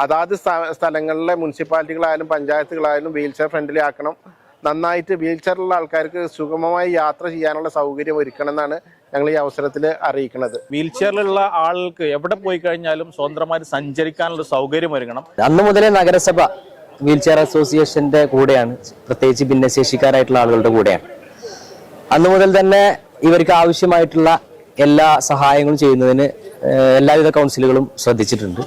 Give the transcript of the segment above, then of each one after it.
അതാത് സ്ഥ- സ്ഥലങ്ങളിലെ മുനിസിപ്പാലിറ്റികളായാലും പഞ്ചായത്തുകളായാലും വീൽ ചെയർ ഫ്രണ്ട്ലി ആക്കണം. നന്നായിട്ട് വീൽ ചെയറിലുള്ള ആൾക്കാർക്ക് സുഗമമായി യാത്ര ചെയ്യാനുള്ള സൗകര്യം ഒരുക്കണം എന്നാണ് ഞങ്ങൾ ഈ അവസരത്തിൽ അറിയിക്കുന്നത്. വീൽ ചെയറിലുള്ള ആൾക്ക് എവിടെ പോയി കഴിഞ്ഞാലും സ്വതന്ത്രമായി സഞ്ചരിക്കാനുള്ള സൗകര്യം ഒരുങ്ങണം അന്ന് മുതലേ നഗരസഭ വീൽ ചെയർ അസോസിയേഷന്റെ കൂടെയാണ്. പ്രത്യേകിച്ച് ഭിന്നശേഷിക്കാരായിട്ടുള്ള ആളുകളുടെ കൂടെയാണ്. അന്ന് മുതൽ തന്നെ ഇവർക്ക് ആവശ്യമായിട്ടുള്ള എല്ലാ സഹായങ്ങളും ചെയ്യുന്നതിന് എല്ലാവിധ കൗൺസിലുകളും ശ്രദ്ധിച്ചിട്ടുണ്ട്.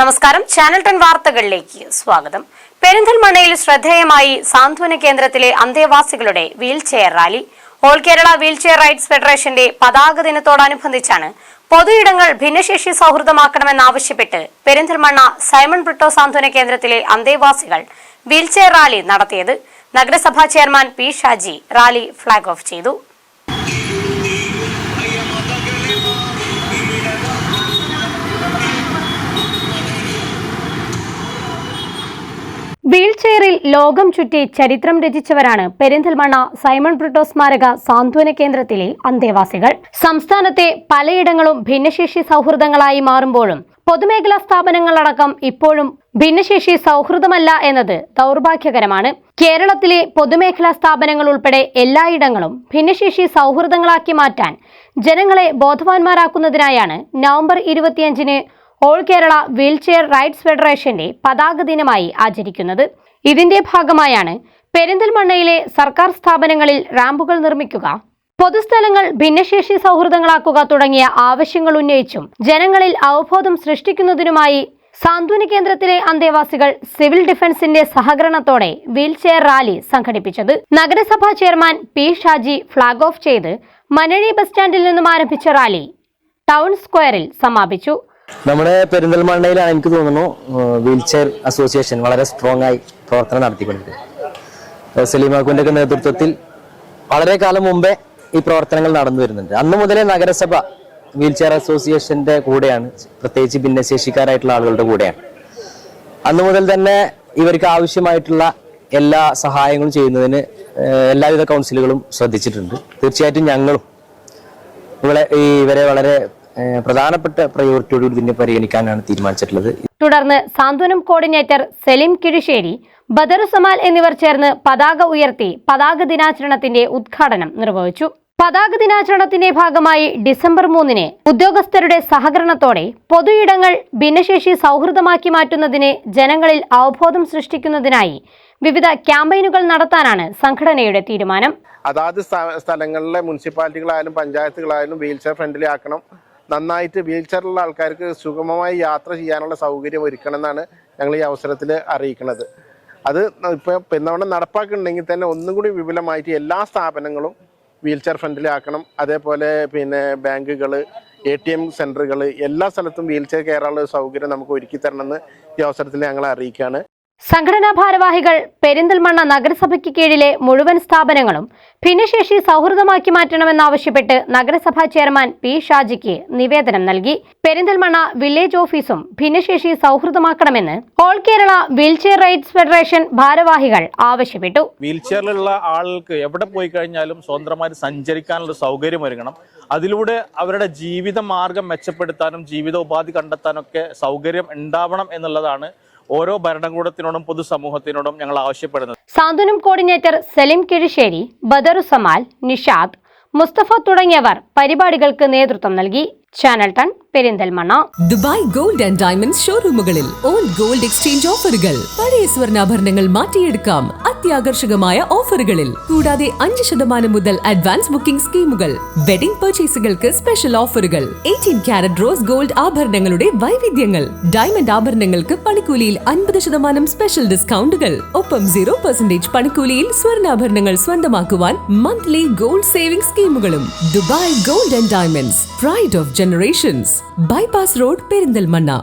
നമസ്കാരം. ചാനൽ ടെൻ വാർത്തകളിലേക്ക് സ്വാഗതം. പെരിന്തൽമണ്ണയിൽ ശ്രദ്ധേയമായി സാന്ത്വന കേന്ദ്രത്തിലെ അന്തേവാസികളുടെ wheelchair rally. All Kerala wheelchair rights ഫെഡറേഷന്റെ പതാക ദിനത്തോടനുബന്ധിച്ചാണ് പൊതുയിടങ്ങൾ ഭിന്നശേഷി സൗഹൃദമാക്കണമെന്നാവശ്യപ്പെട്ട് പെരിന്തൽമണ്ണ സൈമൺ ബ്രിട്ടോ സാന്ത്വന കേന്ദ്രത്തിലെ അന്തേവാസികൾ വീൽചെയർ റാലി നടത്തിയത്. നഗരസഭാ chairman P Shaji rally flag off ചെയ്തു. വീൽ ചെയറിൽ ലോകം ചുറ്റി ചരിത്രം രചിച്ചവരാണ് പെരിന്തൽമണ്ണ സൈമൺ ബ്രിട്ടോ സ്മാരക സാന്ത്വന കേന്ദ്രത്തിലെ അന്തേവാസികൾ. സംസ്ഥാനത്തെ പലയിടങ്ങളും ഭിന്നശേഷി സൗഹൃദങ്ങളായി മാറുമ്പോഴും പൊതുമേഖലാ സ്ഥാപനങ്ങളടക്കം ഇപ്പോഴും ഭിന്നശേഷി സൗഹൃദമല്ല എന്നത് ദൗർഭാഗ്യകരമാണ്. കേരളത്തിലെ പൊതുമേഖലാ സ്ഥാപനങ്ങൾ ഉൾപ്പെടെ എല്ലായിടങ്ങളും ഭിന്നശേഷി സൗഹൃദങ്ങളാക്കി മാറ്റാൻ ജനങ്ങളെ ബോധവാന്മാരാക്കുന്നതിനായാണ് നവംബർ ഇരുപത്തിയഞ്ചിന് ഓൾ കേരള വീൽചെയർ റൈറ്റ്സ് ഫെഡറേഷന്റെ പതാക ദിനമായി ആചരിക്കുന്നത്. ഇതിന്റെ ഭാഗമായാണ് പെരിന്തൽമണ്ണയിലെ സർക്കാർ സ്ഥാപനങ്ങളിൽ റാമ്പുകൾ നിർമ്മിക്കുക പൊതുസ്ഥലങ്ങൾ ഭിന്നശേഷി സൗഹൃദങ്ങളാക്കുക തുടങ്ങിയ ആവശ്യങ്ങൾ ഉന്നയിച്ചും ജനങ്ങളിൽ അവബോധം സൃഷ്ടിക്കുന്നതിനുമായി സാന്ത്വന കേന്ദ്രത്തിലെ അന്തേവാസികൾ സിവിൽ ഡിഫൻസിന്റെ സഹകരണത്തോടെ വീൽചെയർ റാലി സംഘടിപ്പിച്ചത്. നഗരസഭാ chairman P Shaji flag off ചെയ്ത് മനഴി ബസ് സ്റ്റാൻഡിൽ നിന്നും ആരംഭിച്ച റാലി ടൗൺ സ്ക്വയറിൽ സമാപിച്ചു. നമ്മുടെ പെരിന്തൽമണ്ണയിലാണ് എനിക്ക് തോന്നുന്നു വീൽ ചെയർ അസോസിയേഷൻ വളരെ സ്ട്രോങ് ആയി പ്രവർത്തനം നടത്തിക്കൊണ്ടിരിക്കുന്നത് സലീമാക്കുവിന്റെ ഒക്കെ നേതൃത്വത്തിൽ വളരെ കാലം മുമ്പേ ഈ പ്രവർത്തനങ്ങൾ നടന്നു വരുന്നുണ്ട്. അന്ന് മുതലേ നഗരസഭ വീൽ ചെയർ അസോസിയേഷന്റെ കൂടെയാണ് പ്രത്യേകിച്ച് ഭിന്നശേഷിക്കാരായിട്ടുള്ള ആളുകളുടെ കൂടെയാണ്. അന്ന് മുതൽ തന്നെ ഇവർക്ക് ആവശ്യമായിട്ടുള്ള എല്ലാ സഹായങ്ങളും ചെയ്യുന്നതിന് എല്ലാവിധ കൗൺസിലുകളും ശ്രദ്ധിച്ചിട്ടുണ്ട്. തീർച്ചയായിട്ടും ഞങ്ങളും ഇവളെ ഈ ഇവരെ വളരെ പ്രധാനപ്പെട്ട പ്രയോറിറ്റിയോടുകൂടി ഇതിനെ പരിഗണിക്കാനാണ് തീരുമാനിച്ചിട്ടുള്ളത്. തുടർന്ന് സാന്ത്വനം കോർഡിനേറ്റർ സലീം കിഴിശ്ശേരി ബദറുസമാൽ എന്നിവർ ചേർന്ന് പതാക ഉയർത്തി പതാക ദിനാചരണത്തിന്റെ ഉദ്ഘാടനം നിർവഹിച്ചു. പതാക ദിനാചരണത്തിന്റെ ഭാഗമായി ഡിസംബർ മൂന്നിന് ഉദ്യോഗസ്ഥരുടെ സഹകരണത്തോടെ പൊതുയിടങ്ങൾ ഭിന്നശേഷി സൗഹൃദമാക്കി മാറ്റുന്നതിന് ജനങ്ങളിൽ അവബോധം സൃഷ്ടിക്കുന്നതിനായി വിവിധ ക്യാമ്പയിനുകൾ നടത്താനാണ് സംഘടനയുടെ തീരുമാനം. അതാത് സ്ഥലങ്ങളിലെ മുനിസിപ്പാലിറ്റികളായാലും പഞ്ചായത്തുകളായാലും വീൽ ചെയർ ഫ്രണ്ട്ലി ആക്കണം നന്നായിട്ട് വീൽ ചെയറിലുള്ള ആൾക്കാർക്ക് സുഗമമായി യാത്ര ചെയ്യാനുള്ള സൗകര്യം ഒരുക്കണം എന്നാണ് ഞങ്ങൾ ഈ അവസരത്തിൽ അറിയിക്കുന്നത്. അത് ഇപ്പോൾ പെരുന്നവണ്ണം നടപ്പാക്കുന്നുണ്ടെങ്കിൽ തന്നെ ഒന്നും കൂടി വിപുലമായിട്ട് എല്ലാ സ്ഥാപനങ്ങളും വീൽ ചെയർ ഫ്രണ്ടിലാക്കണം അതേപോലെ പിന്നെ ബാങ്കുകൾ എ ടി എം സെന്ററുകൾ എല്ലാ സ്ഥലത്തും വീൽ ചെയർ കയറാനുള്ള സൗകര്യം നമുക്ക് ഒരുക്കി തരണമെന്ന് ഈ അവസരത്തിൽ ഞങ്ങൾ അറിയിക്കുകയാണ്. സംഘടനാ ഭാരവാഹികൾ പെരിന്തൽമണ്ണ നഗരസഭയ്ക്ക് കീഴിലെ മുഴുവൻ സ്ഥാപനങ്ങളും ഭിന്നശേഷി സൗഹൃദമാക്കി മാറ്റണമെന്നാവശ്യപ്പെട്ട് നഗരസഭാ ചെയർമാൻ പി ഷാജിക്ക് നിവേദനം നൽകി. പെരിന്തൽമണ്ണ വില്ലേജ് ഓഫീസും ഭിന്നശേഷി സൗഹൃദമാക്കണമെന്ന് all Kerala wheelchair rights federation ഭാരവാഹികൾ ആവശ്യപ്പെട്ടു. വീൽചെയറിലുള്ള ആളുകൾക്ക് എവിടെ പോയി കഴിഞ്ഞാലും സ്വതന്ത്രമായി സഞ്ചരിക്കാനുള്ള സൗകര്യം ഒരുങ്ങണം. അതിലൂടെ അവരുടെ ജീവിത മാർഗം മെച്ചപ്പെടുത്താനും ജീവിതോപാധി കണ്ടെത്താനൊക്കെ സൗകര്യം ഉണ്ടാവണം എന്നുള്ളതാണ് ഓരോ ഭരണകൂടത്തിനോടും പൊതുസമൂഹത്തിനോടും ഞങ്ങൾ ആവശ്യപ്പെടുന്നത്. സാന്ത്വനം കോർഡിനേറ്റർ സലിം കിഴിശ്ശേരി ബദറുസമാൽ നിഷാദ് മുസ്തഫ തുടങ്ങിയവർ പരിപാടികൾക്ക് നേതൃത്വം നൽകി. Channel ton Perinthalmanna. Dubai gold and diamonds ഷോറൂമുകളിൽ old gold exchange ഓഫറുകൾ. പഴയ സ്വർണാഭരണങ്ങൾ മാറ്റിയെടുക്കാം. അത്യാകർഷകമായ ഓഫറുകളിൽ. കൂടാതെ അഞ്ച് ശതമാനം മുതൽ അഡ്വാൻസ് ബുക്കിംഗ് സ്കീമുകൾ. വെഡിംഗ് പർച്ചേസുകൾക്ക് സ്പെഷ്യൽ ഓഫറുകൾ. എയ്റ്റീൻ ക്യാരറ്റ് റോസ് ഗോൾഡ് ആഭരണങ്ങളുടെ വൈവിധ്യങ്ങൾ. ഡയമണ്ട് ആഭരണങ്ങൾക്ക് പണിക്കൂലിയിൽ അൻപത് ശതമാനം സ്പെഷ്യൽ ഡിസ്കൗണ്ടുകൾ. ഒപ്പം സീറോ പെർസെന്റേജ് പണിക്കൂലിയിൽ സ്വർണാഭരണങ്ങൾ സ്വന്തമാക്കുവാൻ monthly gold saving സ്കീമുകളും. Dubai gold and diamonds. Pride of generations. Bypass road Perinthalmanna